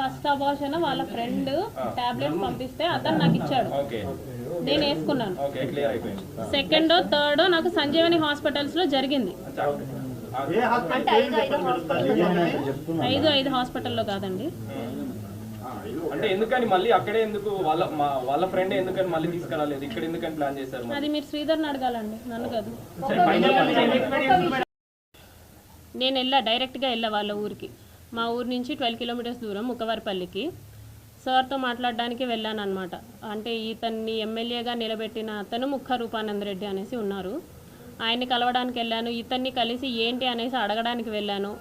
First abortion వాళ్ళ friend tablets పంపిస్తే అతను నాకు ఇచ్చాడు. ఓకే. నేను వేసుకున్నాను. ఓకే క్లియర్ అయిపోయింది. సెకండ్ థర్డ్ నాకు సంజీవని హాస్పిటల్స్లో జరిగింది. ఐదు ఐదు హాస్పిటల్ ఐదు ఐదు హాస్పిటల్లో కాదండి. అంటే ఎందుకని మళ్ళీ అక్కడే ఎందుకు వాళ్ళ మా వాళ్ళ ఫ్రెండ్ ఎందుకని మళ్ళీ తీసుకురాలేదు? ఇక్కడ ఎందుకని ప్లాన్ చేశారు? అది మీరు శ్రీధర్ని అడగాలండి నన్ను కాదు. నేను వెళ్ళా డైరెక్ట్గా వెళ్ళా వాళ్ళ ఊరికి. మా ఊరు నుంచి ట్వెల్వ్ కిలోమీటర్స్ దూరం ముఖవారిపల్లికి. సార్తో మాట్లాడడానికి వెళ్ళాను అనమాట అంటే ఇతన్ని ఎమ్మెల్యేగా నిలబెట్టిన అతను ముఖ రూపానంద రెడ్డి అనేసి ఉన్నారు. ఆయన్ని కలవడానికి వెళ్ళాను. ఇతన్ని కలిసి ఏంటి అనేసి అడగడానికి వెళ్ళాను.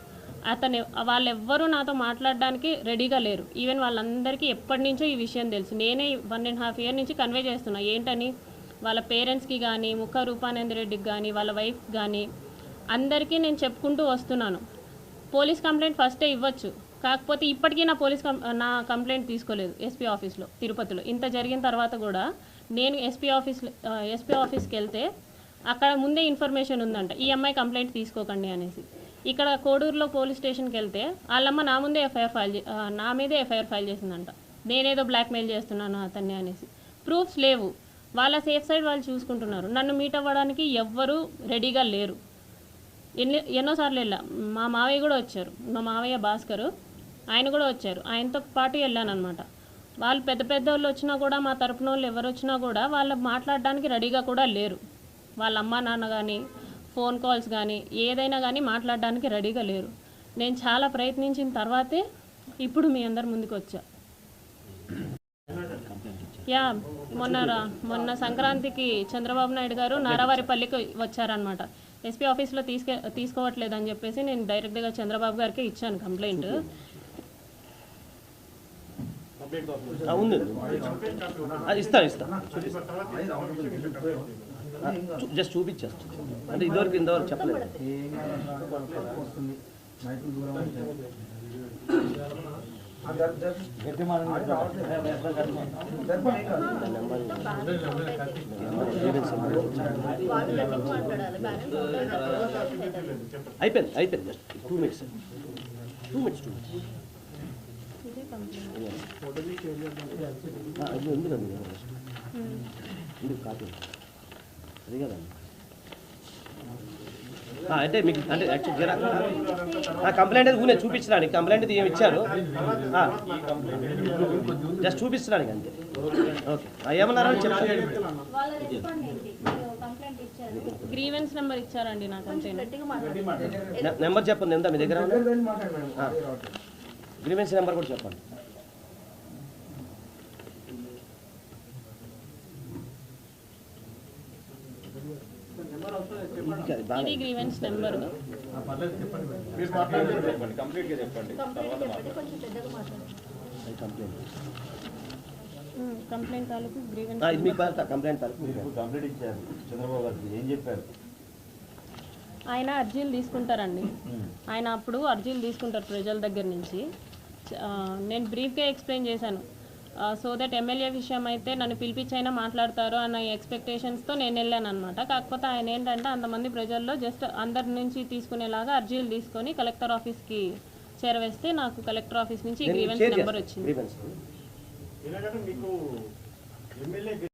అతను వాళ్ళెవ్వరూ నాతో మాట్లాడడానికి రెడీగా లేరు. ఈవెన్ వాళ్ళందరికీ ఎప్పటి నుంచో ఈ విషయం తెలుసు. నేనే వన్ అండ్ హాఫ్ ఇయర్ నుంచి కన్వే చేస్తున్నా. ఏంటని? వాళ్ళ పేరెంట్స్కి కానీ ముఖ రూపానంద రెడ్డికి కానీ వాళ్ళ వైఫ్ కానీ అందరికీ నేను చెప్పుకుంటూ వస్తున్నాను. పోలీస్ కంప్లైంట్ ఫస్టే ఇవ్వచ్చు. కాకపోతే ఇప్పటికీ నా పోలీస్ నా కంప్లైంట్ తీసుకోలేదు ఎస్పీ ఆఫీస్లో తిరుపతిలో. ఇంత జరిగిన తర్వాత కూడా నేను ఎస్పీ ఆఫీస్ ఎస్పీ ఆఫీస్కి వెళ్తే అక్కడ ముందే ఇన్ఫర్మేషన్ ఉందంట ఈ అమ్మాయి కంప్లైంట్ తీసుకోకండి అనేసి. ఇక్కడ కోడూరులో పోలీస్ స్టేషన్కి వెళ్తే వాళ్ళమ్మ నా ముందే ఎఫ్ఐఆర్ ఫైల్ చే- నా మీదే ఎఫ్ఐఆర్ ఫైల్ చేసిందంట. నేనేదో బ్లాక్మెయిల్ చేస్తున్నాను అతన్ని అనేసి. ప్రూఫ్స్ లేవు. వాళ్ళ సేఫ్ సైడ్ వాళ్ళు చూసుకుంటున్నారు. నన్ను మీట్ అవ్వడానికి ఎవ్వరూ రెడీగా లేరు. ఎన్ని ఎన్నోసార్లు వెళ్ళా. మా మావయ్య కూడా వచ్చారు. మా మావయ్య భాస్కరు ఆయన కూడా వచ్చారు. ఆయనతో పాటు వెళ్ళాను అనమాట వాళ్ళు పెద్ద పెద్ద వాళ్ళు వచ్చినా కూడా మా తరపున వాళ్ళు ఎవరు వచ్చినా కూడా వాళ్ళు మాట్లాడడానికి రెడీగా కూడా లేరు. వాళ్ళ అమ్మ నాన్న కానీ ఫోన్ కాల్స్ కానీ ఏదైనా కానీ మాట్లాడడానికి రెడీగా లేరు. నేను చాలా ప్రయత్నించిన తర్వాతే ఇప్పుడు మీ అందరి ముందుకు వచ్చా. యా మొన్న మొన్న సంక్రాంతికి చంద్రబాబు నాయుడు గారు నారావారిపల్లికి వచ్చారనమాట ఎస్పీ ఆఫీస్లో తీసుకే తీసుకోవట్లేదు అని చెప్పేసి నేను డైరెక్ట్గా చంద్రబాబు గారికి ఇచ్చాను కంప్లైంట్. ఉంది ఇస్తాను ఇస్తాను జస్ట్ చూపించేస్తాను అంటే ఇదివరకు ఇంతవరకు చెప్పలేదు. వాళ్ళు గట్టిగా మాట్లాడాలి బ్యాలెన్స్ అయిపోయింది అయిపోయింది just two minutes two minutes two minutes ఇది ఉంది కదా ఇది కాపీ అది కదండి ఆ, అంటే మీకు అంటే యాక్చువల్ కంప్లైంట్ అయితే ఊనే చూపించడానికి కంప్లైంట్ అయితే ఏమి ఇచ్చారు? జస్ట్ చూపించడానికి అంతే. ఓకే ఇచ్చారు గ్రీవెన్స్ నెంబర్ ఇచ్చారండి నా కంప్లైంట్ గట్టిగా మాట్లాడాలి నెంబర్ చెప్పండి ఎంత? మీ దగ్గర గ్రీవెన్స్ నెంబర్ కూడా చెప్పండి. ఇది గ్రీవెన్స్ నెంబర్ మీరు మాట్లాడండి. చెప్పండి కంప్లీట్గా చెప్పండి. కంప్లైంట్ చెప్పండి కొంచెం పెద్దగా మాట్లాడండి. అది కంప్లైంట్ కంప్లైంట్ తాలూకు గ్రీవెన్స్ కంప్లైంట్ తాలూకు ఇచ్చారు. చంద్రబాబు గారికి ఏం చెప్పారు? ఆయన అర్జీలు తీసుకుంటారండి. ఆయన అప్పుడు అర్జీలు తీసుకుంటారు ప్రజల దగ్గర నుంచి. నేను బ్రీఫ్గా ఎక్స్ప్లెయిన్ చేశాను. సో దట్ ఎమ్మెల్యే విషయం అయితే నన్ను పిలిపించైనా మాట్లాడతారు అన్న ఎక్స్పెక్టేషన్స్తో నేను వెళ్ళాను అనమాట కాకపోతే ఆయన ఏంటంటే అంతమంది ప్రజల్లో జస్ట్ అందరి నుంచి తీసుకునేలాగా అర్జీలు తీసుకొని కలెక్టర్ ఆఫీస్కి చేరవేస్తే నాకు కలెక్టర్ ఆఫీస్ నుంచి గ్రీవెన్స్ నెంబర్ వచ్చింది.